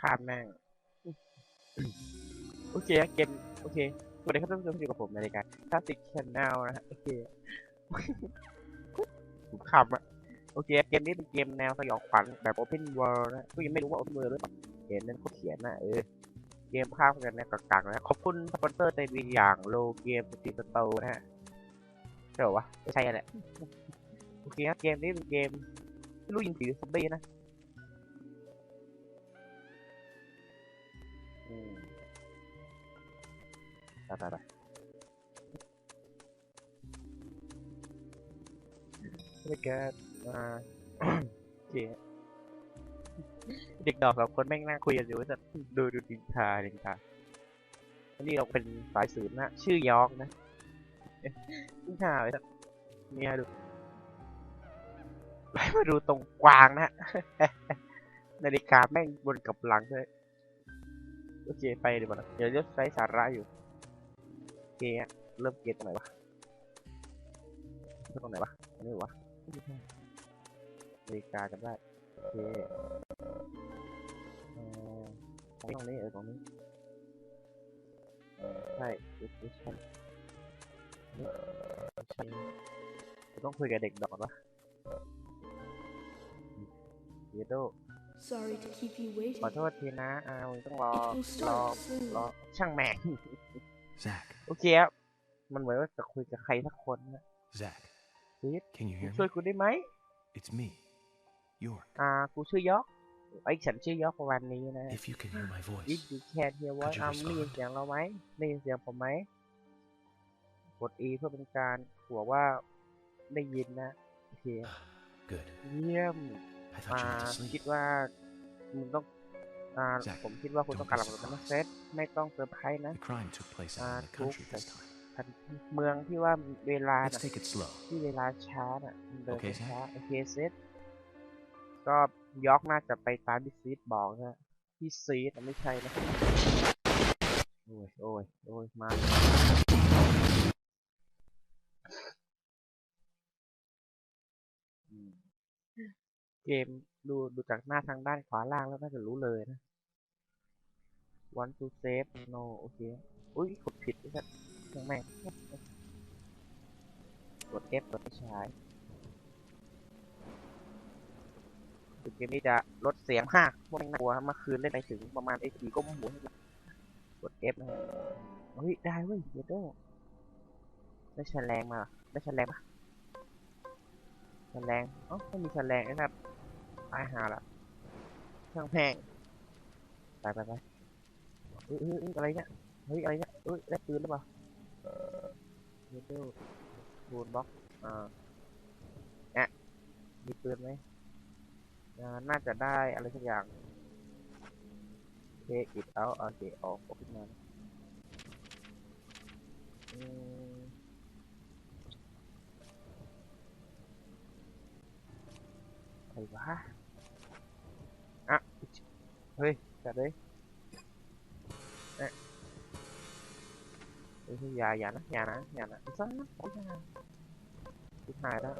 ข้ามแม่ง โอเคเกมโอเคสวัสดีครับท่านผู้ชมที่อยู่กับผมในรายการคลาสสิกชแนลนะฮะโอเคผมขำอะโอเค เกมนี้เป็นเกมแนวสยองขวัญแบบ Open World นะก็ยังไม่รู้ว่า Open World หรือเปล่าเห็นนั่นเขาเขียนนะเออ เกมภาพกันนะกักๆนะขอบคุณสปอนเซอร์ใจดีอย่างโลเกมสตรีทสโตนะฮะใช่เหรอวะไม่ใช่แหละโอเคครับเกมนี้เป็นเกมไม่รู้ยิงผีหรือซอมบี้นะ ไปไปไปไม่เกิดอ่าโอเคเด็กดอกกับคนแม่งนั่งคุยกันอยู่จะดูดูดินทาดินทาอันนี้เราเป็นสายสืบนะ ชื่อยอกนะดินทาไว้สักเนี่ยดูไปมาดูตรงกวางนะนาฬิกาแม่งบนกับหลังด้วยโอเคไปดีกว่านเดี๋ยวจะใช้สาระอยู่ เคอะเริ่มเกมตรงไหนวะเริ่มตรงไหนวะอันนี้เหรอวะไม่ใช่นาฬิกาจำได้โอเคเอ่อตรงนี้เออตรงนี้เออใช่ไม่ใช่ไม่ใช่ไม่ใช่ต้องคุยกับเด็กดอกวะเยโด Sorry to keep you waiting. ขอโทษทีนะอามึงต้องรอ It will รอ start soon. รอ ช่างแม่ง Zach, โอเคครับ มันเหมือนว่าจะคุยกับใครสักคนนะ Zach, พีท can you hear ช่วย me? กูได้ไหม It's me, York. อ่า กูชื่อยอกไอ้ยฉันชื่อยอกประวันนี้นะ If you can hear my If voice, you can hear what Could you อ่าได้ยิน respond? เสียงเราไหมได้ยินเสียงผมไหมกด E เพื่อเป็นการบอกว่าได้ยินนะ โอเค good. เยี่ยม I อ่า thought you went to คิด sleep. ว่ามึงต้อง อ่า Zach, ผมคิดว่าคุณ don't ต้องการ be รับรู้นะ surprised. เซตไม่ต้องเซอร์ไพรส์นะ The crime took place out in the Ah, country cool. this time. ทันเมืองที่ว่าเวลา Let's น่ะ take it slow. ที่เวลาช้าน่ะมันเดินโอเคใช่ช้าโอเคเซตก็ยอกน่าจะไปตามที่ซีดบอกนะที่ซีดไม่ใช่นะโอ้ยโอ้ยโอ้ยมาอืม เกมดูดูจากหน้าทางด้านขวาล่างแล้วน่าจะรู้เลยนะ one to save no โอเค อุ้ยกดผิดไอ้สัสช่างแม่งกด F กดไม่ใช้ถึงเกมนี้จะลดเสียงมากพวกแม่งน่ากลัวเมื่อคืนเล่นไปถึงประมาณไอ้ผีก้มหัวให้ดูกด F นะเฮ้ย ได้เว้ยเดี๋ยวโดได้แฉลงมาหรอได้แฉลงปะแฉลงเอ๋อไม่มีแฉลงนะครับ ตายหาละช่างแพงไปไปไปเอ้ยเอ้ยเอ้ยอะไรเนี่ยเฮ้ยอะไรเนี่ยเอ้ยได้ปืนหรือเปล่าเดี๋ยวโดบูนบล็อกอ่าแอะมีปืนไหมอ่าน่าจะได้อะไรสักอย่างเทอิดเอาโอเคออกออกขึ้นมานะอืมอะไรวะ เฮ้ยจัดเลยเฮ้ยอย่าอย่านะอย่านะอย่านะอีกสักนะโอ้ยอย่าชิบหายแล้ว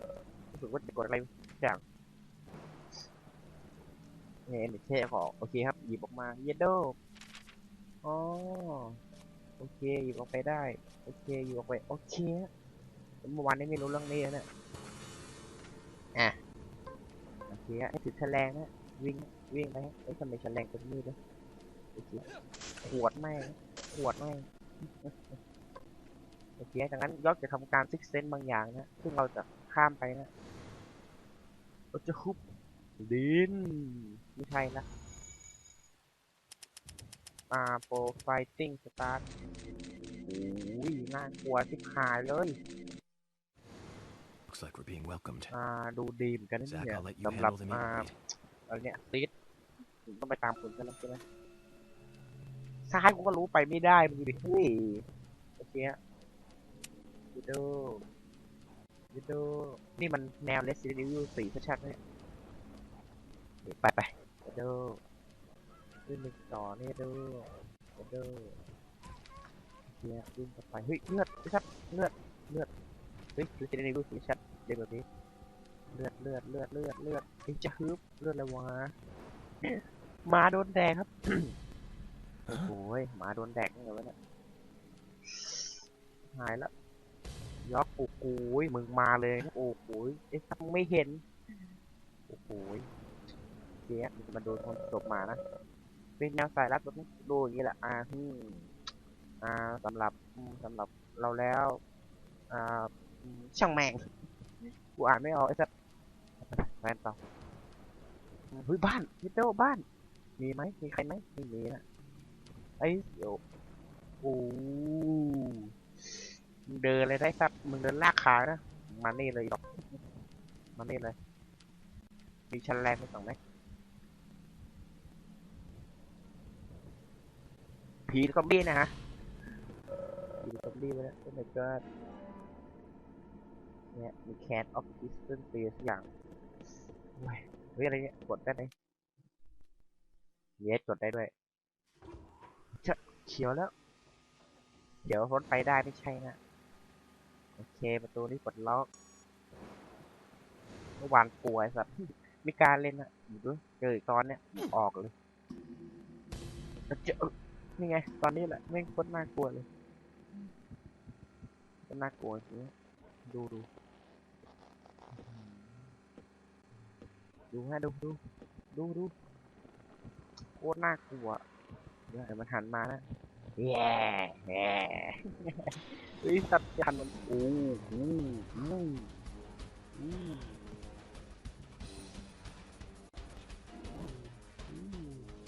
รู้สึกว่าจะกดอะไรอย่างเนี่ยเด็กเท่ของโอเคครับหยิบออกมาเยดโดอ๋อโอเคหยิบออกไปได้ โอเคหยิบออกไปโอเคเมื่อวานนี้ไม่รู้เรื่องนี้นะเนี่ยอะโอเคฮะให้ถือแฉลงนะ วิ่งวิ่งไปฮะเอ้ยทำไมแฉลงเป็นมีดด้วยโอเคขวดแม่งขวดแม่งโอเคดังนั้นยอกจะทำการซิกเซนบางอย่างนะ ซึ่งเราจะข้ามไปนะเราจะคุบดินไม่ใช่ละอ่าโปรไฟติ้งสตาร์ทโอ้ยน่ากลัวทิบหายเลย Looks like we're being welcomed. อ่าดูดีเหมือนกันนะ Zach, เนี่ย I'll let you สำหรับ handle the อ่า meat. อะไรเนี่ยซีดผมต้องไปตามคุณกันแล้วใช่ไหมซ้ายกูก็รู้ไปไม่ได้มึงดูดิเฮ้ยโอเคอะวิดีโอวิดีโอนี่มันแนว Resident Evil 4ชัดๆเนี่ยไปไปวิดีโอขึ้นไปต่อเนี่ยดูวิดีโอโอเคอะวิ่งต่อไปเฮ้ยเลือดชัดเลือดเลือดเฮ้ย Resident Evil 4ชัดเด็กแบบนี้ เลือดเลือดเลือดเลือดเลือดเฮ้จะฮึบเลือดอะไรวะมาโดนแดกครับโอ้โหยหมาโดนแดกยังไงวะเนี่ยหายแล้วยอกโอ้โหยมึงมาเลยโอ้โหยไอ้สังไม่เห็นโอ้โหยเจ๊มันโดนคนจบมานะเป็นแนวสายลับแบบนี้ดูอย่างนี้แหละอ่าอืมอ่าสำหรับสำหรับเราแล้ว อ่าช่างแม่งกูอ่านไม่ออกไอ้สัส แฟนต่อเฮ้ยบ้านพี่โตบ้าน มีไหมมีใครไหมไม่มีนะไอ้เดี๋ยวโอ้เดินเลยได้สัตว์มึงเดินลากขานะมานี่เลยหรอกมานี่เลย มีชั้นแรงไม่ต้องไหมผีซอมบี้นะฮะผีซอมบี้ไปแล้วโอ้ my god เนี่ยมีแค t ออฟดิสเ n น e สักอย่าง โอ้ยเฮ้ยอะไรเนี่ยกดได้ไหมเยสกดได้ด้วยเชะเขียวแล้วเขียวรถไปได้ไม่ใช่นะโอเคประตูนี้ปลดล็อกเมื่อวานป่วยสัตว์ไม่กล้ารเล่นอะอยู่ด้วยเจออีกตอนเนี้ยออกเลยเจอนี่ไง ตอนนี้แหละแม่งโคตรน่ากลัวเลยน่ากลัวจริงดูดู ดูฮะดูดูดูดูโคตรน่ากลัวเดี๋ยวมันหันมานะแย่แย่เฮ้ยสัตว์ยันมันโอ้โหอืมอืมอืม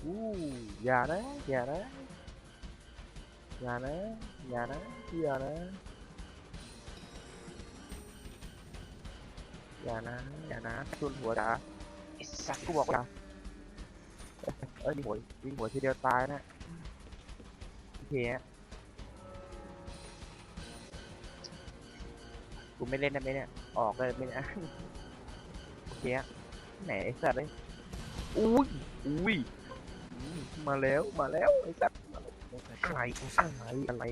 อู้อย่านะอย่านะอย่านะอย่านะอย่านะอย่านะอย่านะชุนหัวจ๋าไอ้ สักกูบอกว่าเอ้ยยิงหัวยิงหัวทีเดียวตายนะโอเคฮะกูไม่เล่นได้ไหมเนี่ย ออกเลยไหมเนี่ยโอเคฮะไหนไอ้สัตว์เลยอุ้ยอุ้ยมาแล้วมาแล้วไอ้สัตว์อะไรอะไรอะไร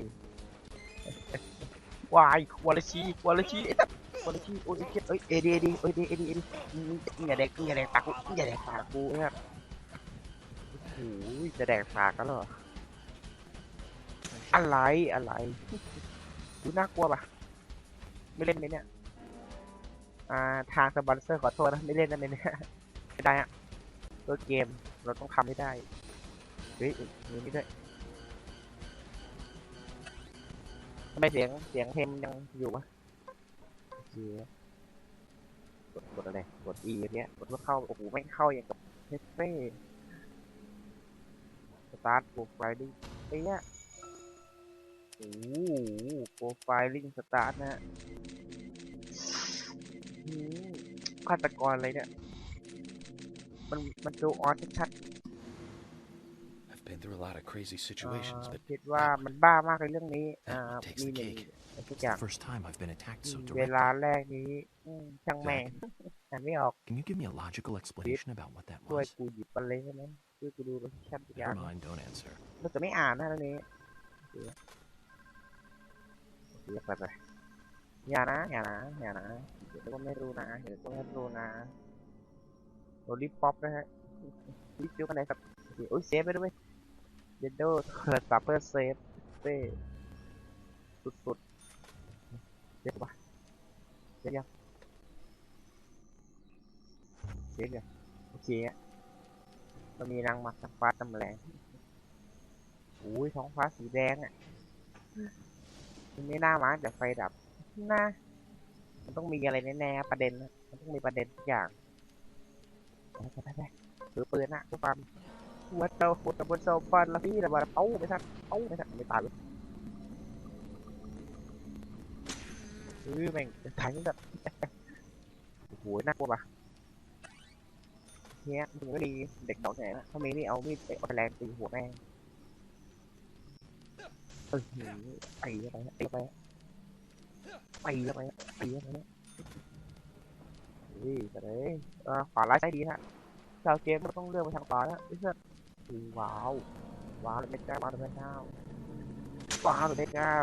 วายวาลชีวาลชีไอ้สัตว์ วาลชีโอ้ยเอ้ยเอดีเอดีเอดีเอดีเอดีมึงอย่าแดกมึงอย่าแดกปากกูมึงอย่าแดกปากกูนะครับโอ้โหจะแดกปากกันเหรออะไรอะไรดูน่ากลัวปะไม่เล่นไหมเนี่ยอ่าทางสปอนเซอร์ขอโทษนะไม่เล่นได้ไหมเนี่ยไม่ได้อะตัวเกมเราต้องทำให้ได้เฮ้ยมีนี่ด้วยทำไมเสียงเสียงเพลงยังอยู่วะ โอเคกดกดอะไรกด E อันเนี้ยกดเพื่อเข้า โอ้โหไม่งเข้าอย่างกับเทสเฟ่สตาร์ทโปรไฟลิ่งเปี้ยะโอ้โหโปรไฟลิ่งสตาร์ทนะฮะหืมฆาตกรอะไรเนี่ย มันมันดูออนชัด I've been through a lot of crazy ๆ situations, อ่า but คิดว่ามันบ้ามากในเรื่องนี้ อ่า That takes มี the หนึ่ง cake. อะไรทุก it's อย่าง the first time I've been attacked so เว directly. ลาแรกนี้อืมช่างแม่งอ่านไม่ออก Can you give me a logical explanation about what that ช่วย was? กูหยิบไปเลยใช่ไหมช่วยกูดูรสชาติทุกอย่า Never ง mind, don't answer. เราจะไม่อ่านนะเรื่องนี้โอเคโอเคไปไปอย่านะอย่านะอย่านะเดี๋ยวก็ไม่รู้นะเดี๋ยวก็ไม่รู้นะโรลิปป๊อปนะฮะรีบจุกกันไหนครับโอเคโอ้ยเซฟไปด้วยเดนโดเทิร์ดซัพเปอร์เซฟเซ่สุดๆ เซฟปะเซฟยังเซฟยังโอเคอะเรามีนางมักนางฟ้าตำแหลงอุ้ยท้องฟ้าสีแดงอะมันไม่น่ามาจากไฟดับน่ามันต้องมีอะไรแน่ๆประเด็นนะมันต้องมีประเด็นทุกอย่างไปไปไปไปถือปืนนะทุกความวัดเตาฟุตบนโซฟาแล้วพี่ระเบิดเอ้าไม่ทันเอ้าไม่ทันไม่ตายเลย เออแม่งถ่ายนี่แบบโอ้โหน่ากลัวปะเนี้ยมึงก็ดีเด็กดอกไหนนะถ้ามีนี่เอามีดไปเอาไปแรงตีหัวแม่งเออตีเข้าไปตีเข้าไปตีเข้าไปตีเข้าไปนี่จะเลยเออขวาร้ายซ้ายดีฮะชาวเกมต้องเลือกไปทางขวาแล้วไอ้เพื่อว้าวว้าวเลยเก้าว้าวเลยเก้าว้าวเลยเก้า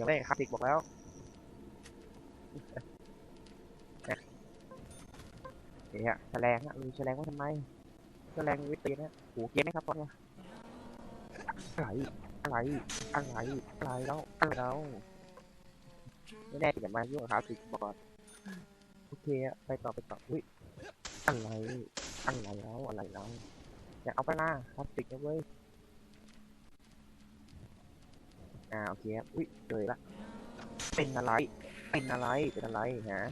เดี๋ยวได้คลาสสิกบอกแล้วเนี่ยแฉลงอะมีแฉลงไว้ทำไมแฉลงวิตีนะโอ้เกมไหมครับตอนเนี้ยอะไรอะไรอะไรอะไรแล้วอะไรแล้วไม่แน่จะมายุ่งกับเขาสิบอกก่อนโอเคอะไปต่อไปต่ออุ้ยอะไรอะไรแล้วอะไรแล้วอยากเอาไปล่ะคลาสสิกนะเว้ย อ่าโอเคครับอุ้ยเจอละเป็นอะไร เป็นอะไร เป็นอะไรฮะ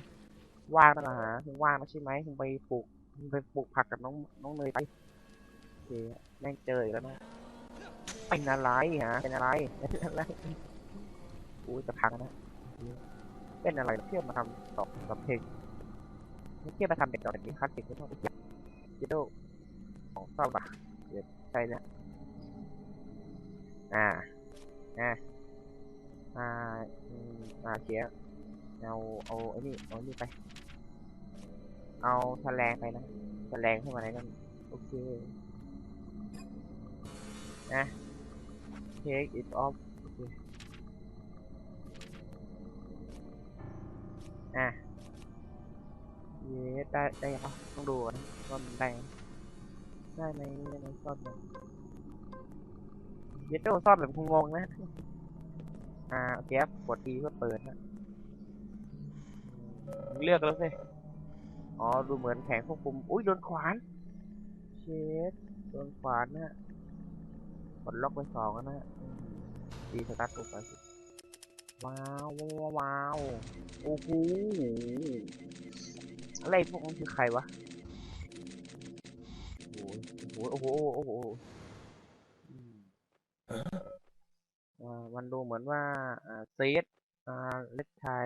ว่างนะฮะมึงว่างนะใช่ไหมมึงไปปลูกมึงไปปลูกผักกับน้องน้องเนยไปโอเคแม่งเจออีกแล้วนะเป็นอะไรฮะ เป็นอะไรเป็นอะไรอู้จะพังนะ เป็นอะไรเที่ยวมาทำตอบตอบเพลงเที่ยวมาทำเป็นดอกแบบนี้คลาสสิกไม่ต้องไปจิโดของเศร้าปะเดี๋ยวใช่เนี่ยอ่า อ่าอ่าอ่าเชียเอาเอาไอ้นี่เอาไอ้นี่ไป เอาแฉลงไปนะแฉลงขึ้นมาไหนกันโอเคนะ take it off โอเคอะเย้ได้ได้ยังวต้องดูก่อนะว่ามันได้ไหมได้ไหมได้ไหมซ่อนไหม เยดโดซ่อนแบบงงๆนะ อ่าโอเคครับกด E เพื่อเปิดนะเลือกแล้วสิอ๋อ ดูเหมือนแผงควบคุม อุ้ยโดนขวาน เชดโดนขวานนะกดล็อกไปสองนะดีสตาร์ทตัวไปสิว้าวว้าวว้าวโอ้โหอะไรพวกมันคือใครวะ โอ้โห โอ้โห โอ้โห โอ้โหอืมอ่า มันดูเหมือนว่าเซตเลดชาย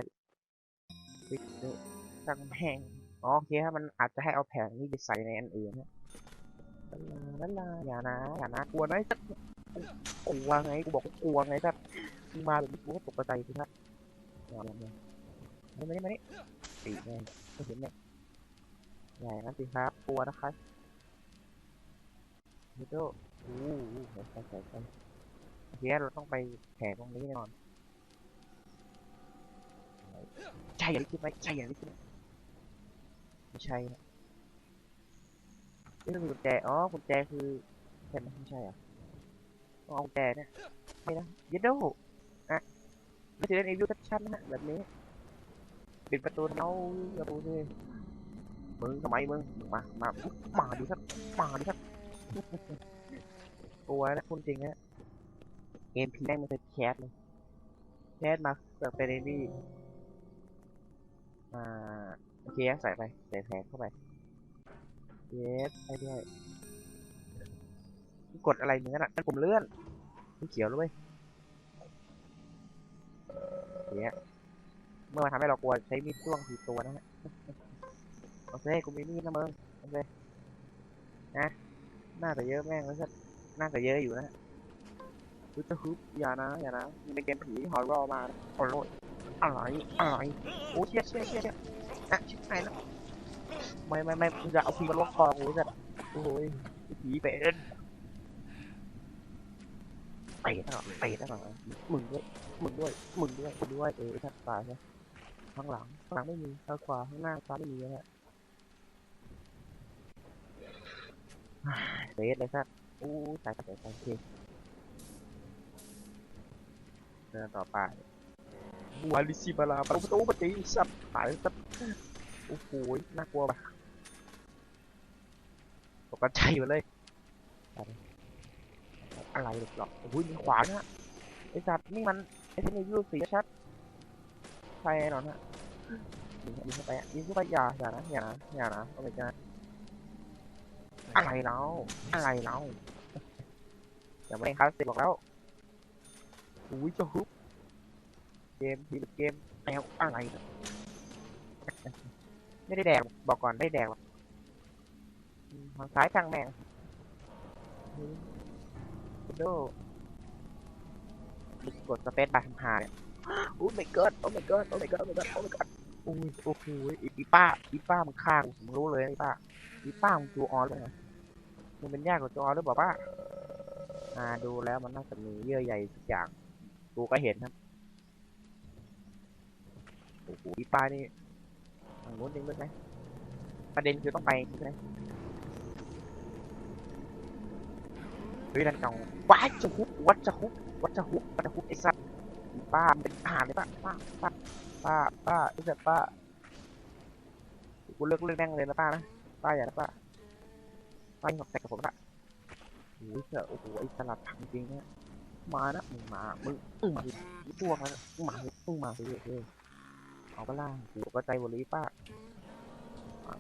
ปิดเลยช่างแม่งอ๋อโอเคครับมันอาจจะให้เอาแผงนี้ไปใส่ในอันอื่นนะนั่นล่ะนั่นล่ะอย่านะอย่านะกลัวนะไอ้สัตว์กลัวไงกูบอกกลัวไงสัตว์มึงมาแบบนี้กูก็ตกใจสิครับอย่าอย่าอย่าไม่ไม่ไม่ตีแม่งไม่เห็นแม่งอย่าอย่างนั้นสิครับกลัวนะครับเฮ้ยโต้อู้หูใส่ใส่ใส่ ใส่โอเราต้องไปแผงตรงนี้แน่นอน ใช่อย่างที่คิดไหมใช่อย่างที่คิดไม่ใช่นะนี่มันมีกุญแจ อ๋อ กุญแจคือใช่ไหมไม่ใช่เหรอะต้องเอากุญแจเนี่ยไม่นะเยดโดอะไม่ใช่เล่นเอวิวชัดๆนะแบบนี้ ปิดประตูเอาประตูสิมึงทำไมมึง มา มา มาดิครับ มาดิครับกลัวนะคุณจริงนะ เกมพีแม่งไม่เคยแคสเลยแคสมาเกิดเป็นเอวี่อ่าโอเคใส่ไปใส่แผงเข้าไปเยสไปด้วยกดอะไรเหมือนกันอะนั่นผมเลื่อนมันเขียวแล้วยเนี้ยเมื่อมาทำให้เรากลัวใช้มีดจ้วงทีตัวนะฮะโอเคกูมีมีดนะมึงโอเคนะน่าจะเยอะแม่งแล้วสัน่าจะเยอะอยู่นะ ฮึบจะฮึบอย่านะอย่านะมันเกมผีหอยรอมาโอ้ยอะไรอะไรโอ้เชี่ยเชี่ยเชี่ยเชี่ยอะชิบหายแล้วไม่ไม่ไม่จะเอาผีมาล็อกคอกูจะโอ้ยผีเป็นเตะตลอดเตะตลอดมึงด้วยมึงด้วยมึงด้วยด้วยเออทัดตายใช่ข้างหลังข้างหลังไม่มีข้างขวาข้างหน้าซ้ายไม่มีนะฮะเตะเลยครับอู้ตายตายตายโอเค เดินต่อไปวาลิซิบาลาประตูประตูสับหายสับโอ้โหน่ากลัวปะตกใจหมดเลย อะไรหรอกโอ้ยมีขวานฮะไอสัตว์นี่มันไอเทนยูสีชัดใช่แน่นอนฮะยิงเข้าไปยิงเข้าไปอย่าอย่านะอย่านะอย่านะโอ้ยจ้าอะไรแล้วอะไรแล้วอย่าไม่ได้คลาสสิกบอกแล้ว อุ้ยเจ้าฮุบเกมผีเกมแอลอะไรเนี่ยไม่ได้แดกบอกก่อนไม่ได้แดกทางซ้ายทางแม่งโดกดสเปซบาร์ทำหาเนี่ยโอ้ my god โอ้ my god โอ้ my god โอ้ my god โอ้ my god โอ้ยโอ้โหอีป้าอีป้ามึงฆ่ากูผมรู้เลยอีป้าอีป้ามึงจูออนเลยนะมึงเป็นญาติกับจูออนหรือเปล่าป้าอ่าดูแล้วมันน่าจะมีเยื่อใยสักอย่าง กูก็เห็นนะโอ้โหอีป้านี่ทางนู้นจริงด้วยไหมประเด็นคือต้องไปใช่ไหมเฮ้ยดันเก่าว้ายจะฮุกวัดจะฮุกวัดจะฮุกวัดจะฮุกไอ้สัสป้าเป็นอาหารเลยป้าป้าป้าป้าป้าไอ้สัสป้ากูเลิกเลิกแม่งเลยนะป้านะป้าอย่านะป้าป้าอย่าแตกกับผมละโอ้ยเจ้าโอ้โหไอ้สลัดผังจริงเนี่ย มานะมึงมา มึงมึงมาดิตัวมามึงมาดิมึงมาดิเลยเอาก็ล่างกูก็ใจหมดเลยป้า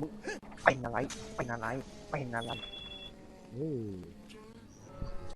มึงเป็นอะไร เป็นอะไร เป็นอะไรเฮ้ย